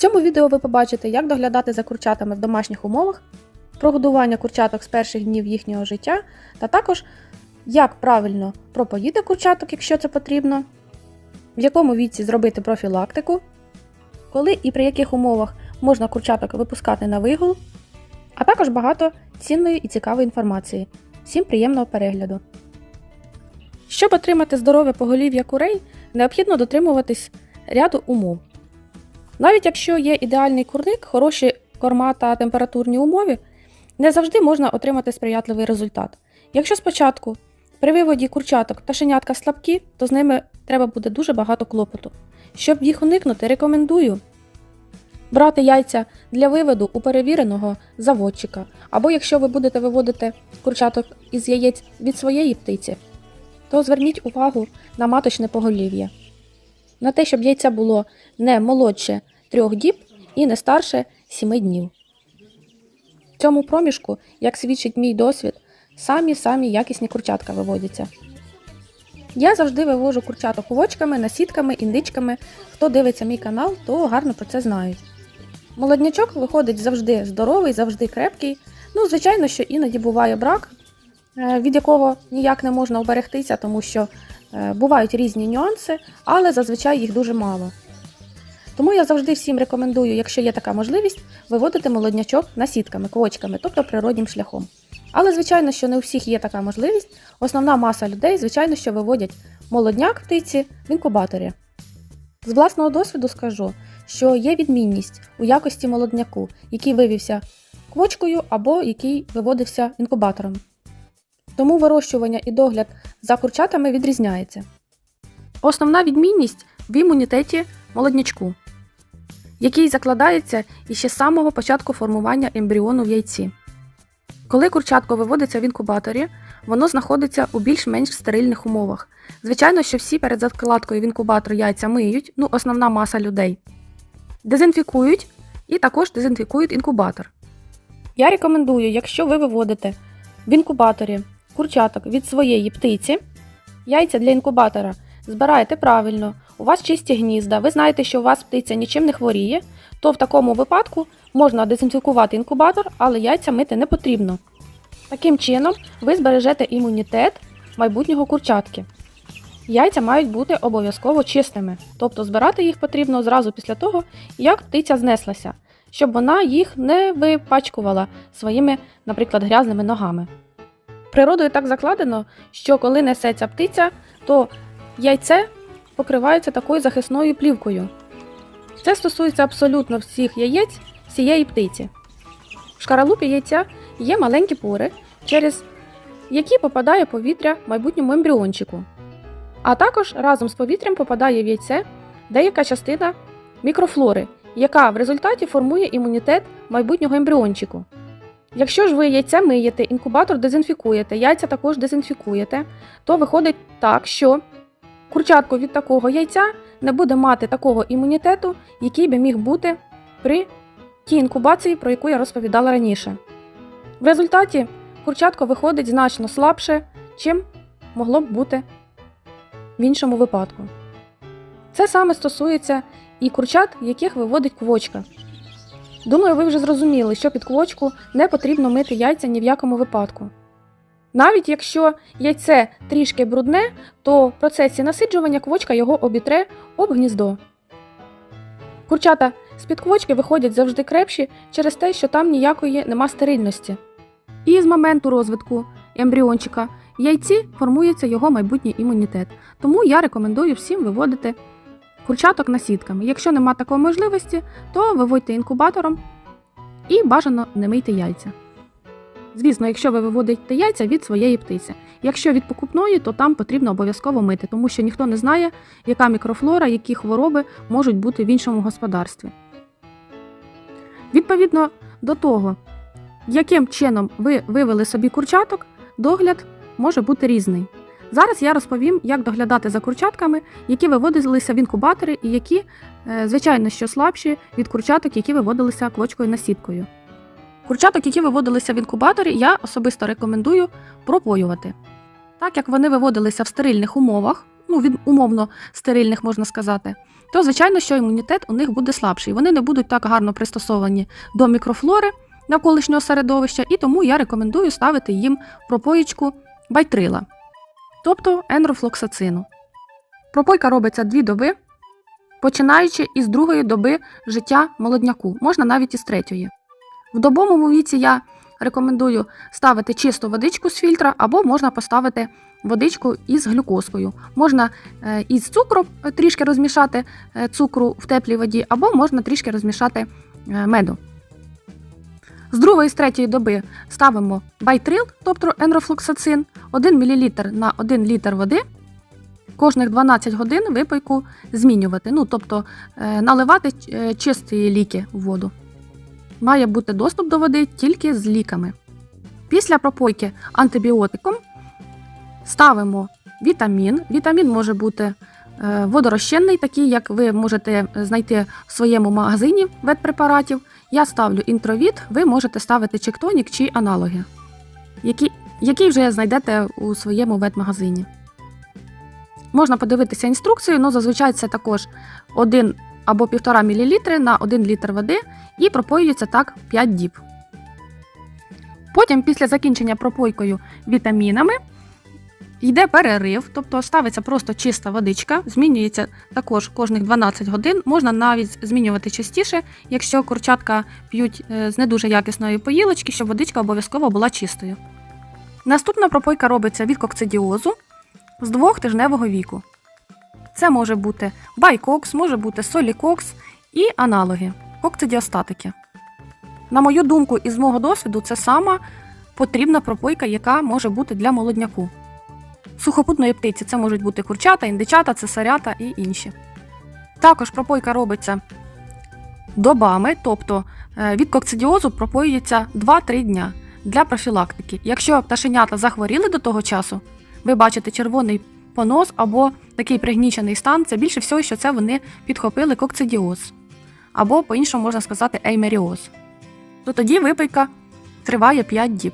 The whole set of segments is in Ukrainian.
цьому відео ви побачите, як доглядати за курчатами в домашніх умовах, прогодування курчаток з перших днів їхнього життя, та також як правильно пропоїти курчаток, якщо це потрібно, в якому віці зробити профілактику, коли і при яких умовах можна курчаток випускати на вигул, а також багато цінної і цікавої інформації. Всім приємного перегляду! Щоб отримати здорове поголів'я курей, необхідно дотримуватись ряду умов. Навіть якщо є ідеальний курник, хороші корма та температурні умови, не завжди можна отримати сприятливий результат. Якщо спочатку при виводі курчаток та шинятка слабкі, то з ними треба буде дуже багато клопоту. Щоб їх уникнути, рекомендую брати яйця для виводу у перевіреного заводчика, або якщо ви будете виводити курчаток із яєць від своєї птиці, то зверніть увагу на маточне поголів'я. На те, щоб яйця було не молодше трьох діб і не старше 7 днів. В цьому проміжку, як свідчить мій досвід, самі-самі якісні курчатка виводяться. Я завжди вивожу курчаток овочками, насідками, індичками. Хто дивиться мій канал, то гарно про це знають. Молоднячок виходить завжди здоровий, завжди крепкий. Ну, звичайно, що іноді буває брак, е, від якого ніяк не можна оберегтися, тому що бувають різні нюанси, але зазвичай їх дуже мало. Тому я завжди всім рекомендую, якщо є така можливість, виводити молоднячок насідками, квочками, тобто природнім шляхом. Але, звичайно, що не у всіх є така можливість. Основна маса людей, звичайно, що виводять молодняк птиці в інкубаторі. З власного досвіду скажу, що є відмінність у якості молодняку, який вивівся квочкою або який виводився інкубатором. Тому вирощування і догляд за курчатами відрізняється. Основна відмінність в імунітеті молоднячку, який закладається іще з самого початку формування ембріону в яйці. Коли курчатко виводиться в інкубаторі, воно знаходиться у більш-менш стерильних умовах. Звичайно, що всі перед закладкою в інкубатор яйця миють, ну основна маса людей. Дезінфікують і також дезінфікують інкубатор. Я рекомендую, якщо ви виводите в інкубаторі курчаток від своєї птиці, яйця для інкубатора збираєте правильно, у вас чисті гнізда, ви знаєте, що у вас птиця нічим не хворіє, то в такому випадку можна дезінфікувати інкубатор, але яйця мити не потрібно. Таким чином, ви збережете імунітет майбутнього курчатки. Яйця мають бути обов'язково чистими, тобто збирати їх потрібно зразу після того, як птиця знеслася, щоб вона їх не випачкувала своїми, наприклад, грязними ногами. Природою так закладено, що коли несеться птиця, то яйце покривається такою захисною плівкою. Це стосується абсолютно всіх яєць цієї птиці. В шкаралупі яйця є маленькі пори, через які попадає повітря майбутньому ембріончику. А також разом з повітрям попадає в яйце деяка частина мікрофлори, яка в результаті формує імунітет майбутнього ембріончику. Якщо ж ви яйце миєте, інкубатор дезінфікуєте, яйця також дезінфікуєте, то виходить так, що курчатко від такого яйця не буде мати такого імунітету, який би міг бути при тій інкубації, про яку я розповідала раніше. В результаті курчатко виходить значно слабше, чим могло б бути в іншому випадку. Це саме стосується і курчат, яких виводить квочка. Думаю, ви вже зрозуміли, що під квочку не потрібно мити яйця ні в якому випадку. Навіть якщо яйце трішки брудне, то в процесі насиджування квочка його обітре об гніздо. Курчата з-під квочки виходять завжди крепші через те, що там ніякої нема стерильності. І з моменту розвитку ембріончика яйці формується його майбутній імунітет. Тому я рекомендую всім виводити курчаток насідками. Якщо нема такої можливості, то виводьте інкубатором і бажано не мийте яйця. Звісно, якщо ви виводите яйця від своєї птиці. Якщо від покупної, то там потрібно обов'язково мити, тому що ніхто не знає, яка мікрофлора, які хвороби можуть бути в іншому господарстві. Відповідно до того, яким чином ви вивели собі курчаток, догляд може бути різний. Зараз я розповім, як доглядати за курчатками, які виводилися в інкубатори і які, е, звичайно, що слабші від курчаток, які виводилися квочкою насідкою. Курчаток, які виводилися в інкубаторі, я особисто рекомендую пропоювати. Так як вони виводилися в стерильних умовах, ну від умовно стерильних можна сказати, то звичайно, що імунітет у них буде слабший. Вони не будуть так гарно пристосовані до мікрофлори навколишнього середовища, і тому я рекомендую ставити їм пропоїчку байтрила, тобто енрофлоксацину. Пропойка робиться дві доби, починаючи із другої доби життя молодняку, можна навіть із третьої. В добовому віці я рекомендую ставити чисту водичку з фільтра, або можна поставити водичку із глюкозкою. Можна е, із цукру трішки розмішати е, цукру в теплій воді, або можна трішки розмішати е, меду. З другої з третьої доби ставимо байтрил, тобто енрофлоксацин, 1 мл на 1 літр води. Кожних 12 годин випийку змінювати, ну тобто е, наливати е, чисті ліки в воду. Має бути доступ до води тільки з ліками. Після пропойки антибіотиком ставимо вітамін. Вітамін може бути е, водорозчинний, такий, як ви можете знайти в своєму магазині ветпрепаратів. Я ставлю інтровіт, ви можете ставити чектонік чи аналоги, які, які вже знайдете у своєму ветмагазині. Можна подивитися інструкцію, але зазвичай це також 1 або 1,5 мл на 1 літр води і пропоюється так 5 діб. Потім, після закінчення пропойкою вітамінами, йде перерив, тобто ставиться просто чиста водичка, змінюється також кожних 12 годин. Можна навіть змінювати частіше, якщо курчатка п'ють е, з не дуже якісної поїлочки, щоб водичка обов'язково була чистою. Наступна пропойка робиться від кокцидіозу з двохтижневого віку. Це може бути байкокс, може бути солікокс і аналоги кокцидіостатики. На мою думку, і з мого досвіду, це сама потрібна пропойка, яка може бути для молодняку. Сухопутної птиці це можуть бути курчата, індичата, цесарята і інші. Також пропойка робиться добами, тобто е, від кокцидіозу пропоюється 2-3 дня для профілактики. Якщо пташенята захворіли до того часу, ви бачите червоний понос або такий пригнічений стан, це більше всього, що це вони підхопили кокцидіоз. Або, по-іншому можна сказати, еймеріоз. То тоді випийка триває 5 діб.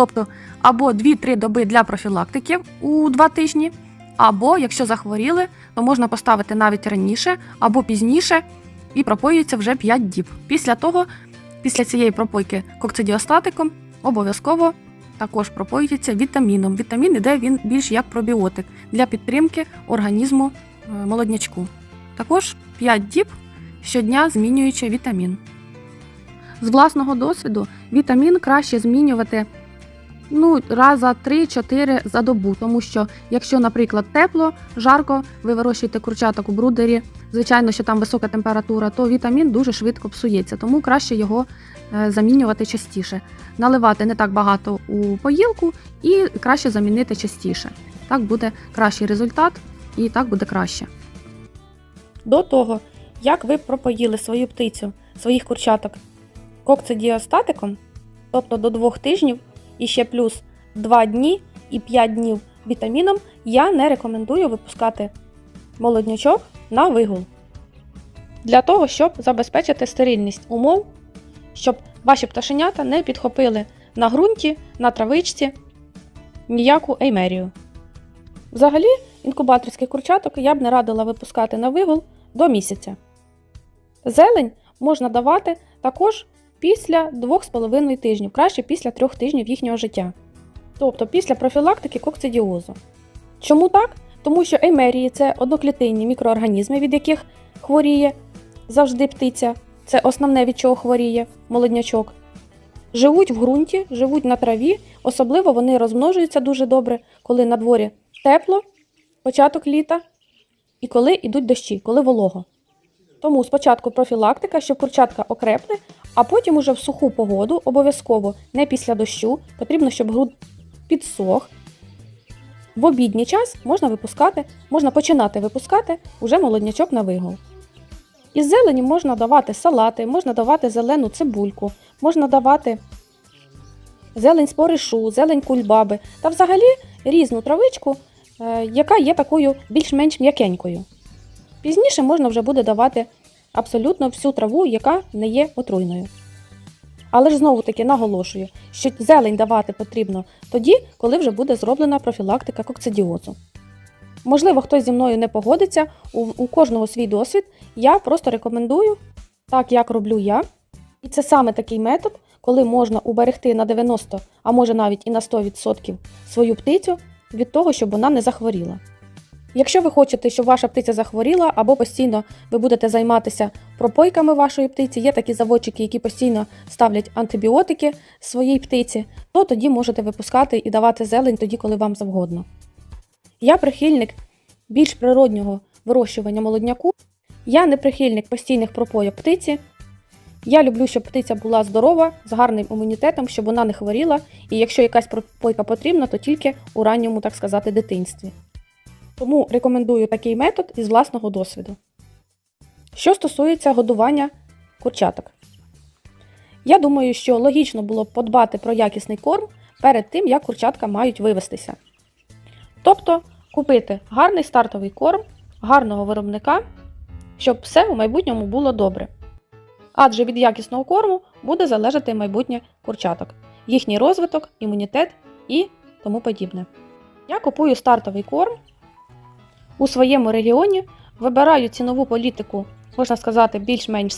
Тобто або 2-3 доби для профілактики у 2 тижні, або, якщо захворіли, то можна поставити навіть раніше або пізніше і пропоюється вже 5 діб. Після того, після цієї пропойки кокцидіостатиком, обов'язково також пропоюється вітаміном. Вітамін іде він більш як пробіотик для підтримки організму е, молоднячку. Також 5 діб щодня змінюючи вітамін. З власного досвіду вітамін краще змінювати ну, раза 3-4 за добу, тому що якщо, наприклад, тепло, жарко, ви вирощуєте курчаток у брудері, звичайно, що там висока температура, то вітамін дуже швидко псується, тому краще його е, замінювати частіше. Наливати не так багато у поїлку і краще замінити частіше. Так буде кращий результат і так буде краще. До того, як ви пропоїли свою птицю, своїх курчаток кокцидіостатиком, тобто до 2 тижнів і ще плюс 2 дні і 5 днів вітаміном, я не рекомендую випускати молоднячок на вигул. Для того, щоб забезпечити стерильність умов, щоб ваші пташенята не підхопили на ґрунті, на травичці ніяку еймерію. Взагалі, інкубаторських курчаток я б не радила випускати на вигул до місяця. Зелень можна давати також після 2,5 тижнів, краще після 3 тижнів їхнього життя. Тобто після профілактики кокцидіозу. Чому так? Тому що еймерії це одноклітинні мікроорганізми, від яких хворіє завжди птиця. Це основне, від чого хворіє молоднячок. Живуть в ґрунті, живуть на траві, особливо вони розмножуються дуже добре, коли на дворі тепло, початок літа і коли йдуть дощі, коли волого. Тому спочатку профілактика, щоб курчатка окрепли, а потім уже в суху погоду, обов'язково не після дощу, потрібно, щоб груд підсох. В обідній час можна випускати, можна починати випускати уже молоднячок на вигул. Із зелені можна давати салати, можна давати зелену цибульку, можна давати зелень споришу, зелень кульбаби та взагалі різну травичку, е, яка є такою більш-менш м'якенькою. Пізніше можна вже буде давати абсолютно всю траву, яка не є отруйною. Але ж знову таки наголошую, що зелень давати потрібно тоді, коли вже буде зроблена профілактика кокцидіозу. Можливо, хтось зі мною не погодиться, у кожного свій досвід. Я просто рекомендую так, як роблю я. І це саме такий метод, коли можна уберегти на 90, а може навіть і на 100% свою птицю від того, щоб вона не захворіла. Якщо ви хочете, щоб ваша птиця захворіла, або постійно ви будете займатися пропойками вашої птиці, є такі заводчики, які постійно ставлять антибіотики своїй птиці, то тоді можете випускати і давати зелень тоді, коли вам завгодно. Я прихильник більш природнього вирощування молодняку. Я не прихильник постійних пропойок птиці. Я люблю, щоб птиця була здорова, з гарним імунітетом, щоб вона не хворіла, і якщо якась пропойка потрібна, то тільки у ранньому, так сказати, дитинстві. Тому рекомендую такий метод із власного досвіду. Що стосується годування курчаток, я думаю, що логічно було б подбати про якісний корм перед тим, як курчатка мають вивестися. Тобто купити гарний стартовий корм, гарного виробника, щоб все у майбутньому було добре. Адже від якісного корму буде залежати майбутнє курчаток, їхній розвиток, імунітет і тому подібне. Я купую стартовий корм у своєму регіоні, вибираю цінову політику, можна сказати, більш-менш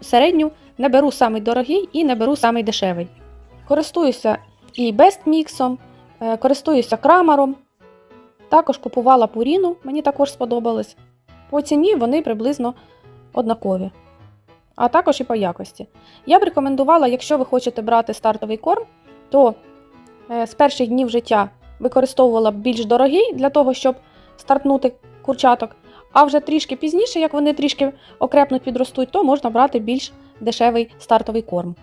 середню, не беру самий дорогий і не беру самий дешевий. Користуюся і бестміксом, е, користуюся крамаром. Також купувала пуріну, мені також сподобалось. По ціні вони приблизно однакові, а також і по якості. Я б рекомендувала, якщо ви хочете брати стартовий корм, то е, з перших днів життя використовувала б більш дорогий для того, щоб стартнути курчаток. А вже трішки пізніше, як вони трішки окрепнуть підростуть, то можна брати більш дешевий стартовий корм.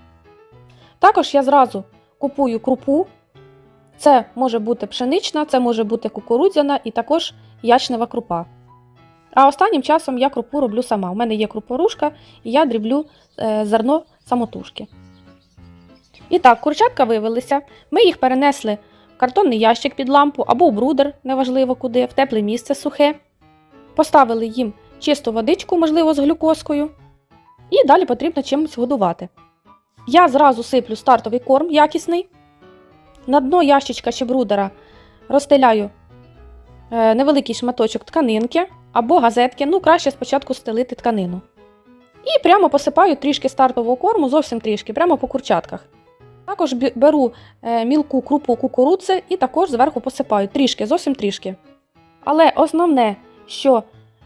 Також я зразу купую крупу. Це може бути пшенична, це може бути кукурудзяна і також ячнева крупа. А останнім часом я крупу роблю сама. У мене є крупорушка, і я дріблю е, зерно самотужки. І так, курчатка вивелися. Ми їх перенесли картонний ящик під лампу або брудер, неважливо куди, в тепле місце сухе. Поставили їм чисту водичку, можливо, з глюкозкою. І далі потрібно чимось годувати. Я зразу сиплю стартовий корм якісний. На дно ящичка чи брудера розстеляю е, невеликий шматочок тканинки або газетки. Ну, краще спочатку стелити тканину. І прямо посипаю трішки стартового корму, зовсім трішки, прямо по курчатках. Також беру е, мілку крупу кукурудзи і також зверху посипаю трішки, зовсім трішки. Але основне, що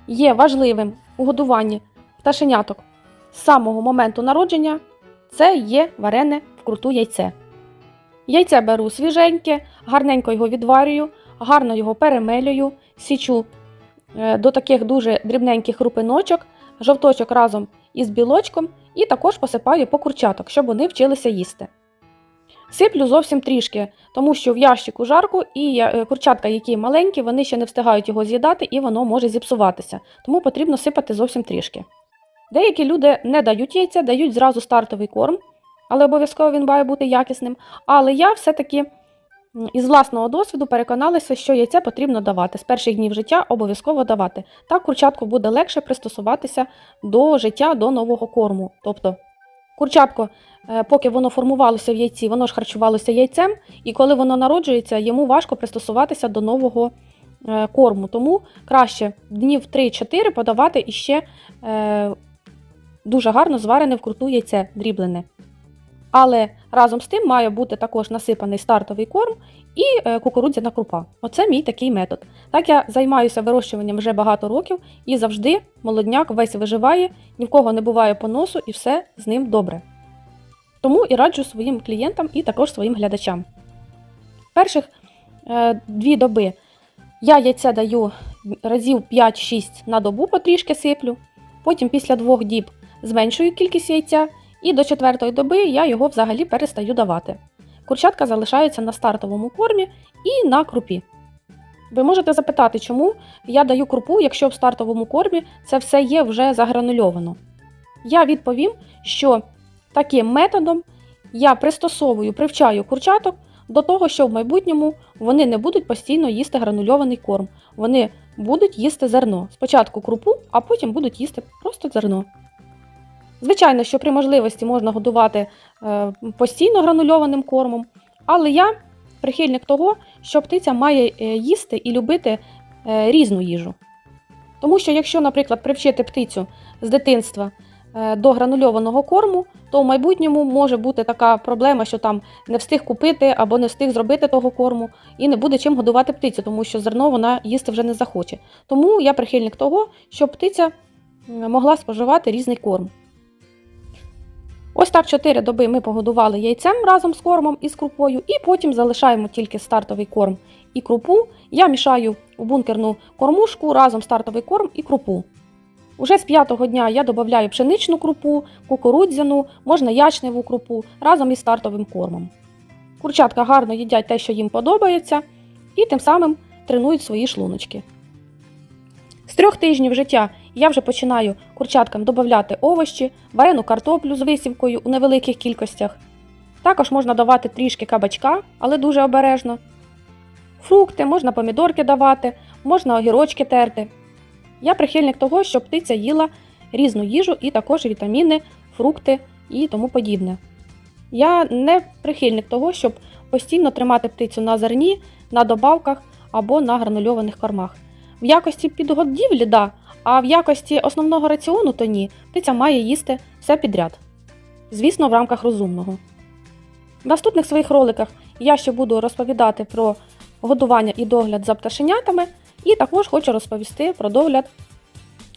є важливим у годуванні пташеняток з самого моменту народження, це є варене вкруту яйце. Яйце беру свіженьке, гарненько його відварюю, гарно його перемелюю, січу е, до таких дуже дрібненьких рупиночок, жовточок разом із білочком, і також посипаю по курчаток, щоб вони вчилися їсти. Сиплю зовсім трішки, тому що в ящику жарко, і е, курчатка, які маленькі, вони ще не встигають його з'їдати, і воно може зіпсуватися. Тому потрібно сипати зовсім трішки. Деякі люди не дають яйця, дають зразу стартовий корм, але обов'язково він має бути якісним. Але я все-таки із власного досвіду переконалася, що яйця потрібно давати. З перших днів життя обов'язково давати. Так курчатку буде легше пристосуватися до життя, до нового корму. Тобто курчатко, е, поки воно формувалося в яйці, воно ж харчувалося яйцем, і коли воно народжується, йому важко пристосуватися до нового е, корму. Тому краще днів 3-4 подавати іще е, дуже гарно зварене вкруту яйце дріблене. Але разом з тим має бути також насипаний стартовий корм і е, кукурудзяна крупа. Оце мій такий метод. Так я займаюся вирощуванням вже багато років і завжди молодняк весь виживає, ні в кого не буває поносу і все з ним добре. Тому і раджу своїм клієнтам і також своїм глядачам. Перших е, дві доби я яйця даю разів 5-6 на добу потрішки сиплю. Потім після двох діб зменшую кількість яйця, і до четвертої доби я його взагалі перестаю давати. Курчатка залишаються на стартовому кормі і на крупі. Ви можете запитати, чому я даю крупу, якщо в стартовому кормі це все є вже загранульовано. Я відповім, що таким методом я пристосовую, привчаю курчаток до того, що в майбутньому вони не будуть постійно їсти гранульований корм. Вони будуть їсти зерно. Спочатку крупу, а потім будуть їсти просто зерно. Звичайно, що при можливості можна годувати е, постійно гранульованим кормом, але я прихильник того, що птиця має е, їсти і любити е, різну їжу. Тому що, якщо, наприклад, привчити птицю з дитинства до гранульованого корму, то в майбутньому може бути така проблема, що там не встиг купити або не встиг зробити того корму, і не буде чим годувати птицю, тому що зерно вона їсти вже не захоче. Тому я прихильник того, щоб птиця могла споживати різний корм. Ось так 4 доби ми погодували яйцем разом з кормом і з крупою, і потім залишаємо тільки стартовий корм і крупу. Я мішаю у бункерну кормушку разом стартовий корм і крупу. Уже з п'ятого дня я додаю пшеничну крупу, кукурудзяну, можна ячневу крупу разом із стартовим кормом. Курчатка гарно їдять те, що їм подобається, і тим самим тренують свої шлуночки. Трьох тижнів життя я вже починаю курчаткам додати овочі, варену картоплю з висівкою у невеликих кількостях. Також можна давати трішки кабачка, але дуже обережно. Фрукти, можна помідорки давати, можна огірочки терти. Я прихильник того, щоб птиця їла різну їжу і також вітаміни, фрукти і тому подібне. Я не прихильник того, щоб постійно тримати птицю на зерні, на добавках або на гранульованих кормах. В якості підгодівлі, да, а в якості основного раціону то ні. Птиця має їсти все підряд. Звісно, в рамках розумного. В наступних своїх роликах я ще буду розповідати про годування і догляд за пташенятами, і також хочу розповісти про догляд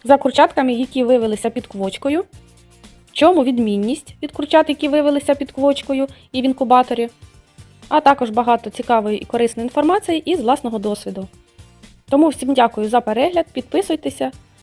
за курчатками, які вивелися під квочкою. Чому відмінність від курчат, які вивелися під квочкою і в інкубаторі, а також багато цікавої і корисної інформації із власного досвіду. Тому всім дякую за перегляд, підписуйтеся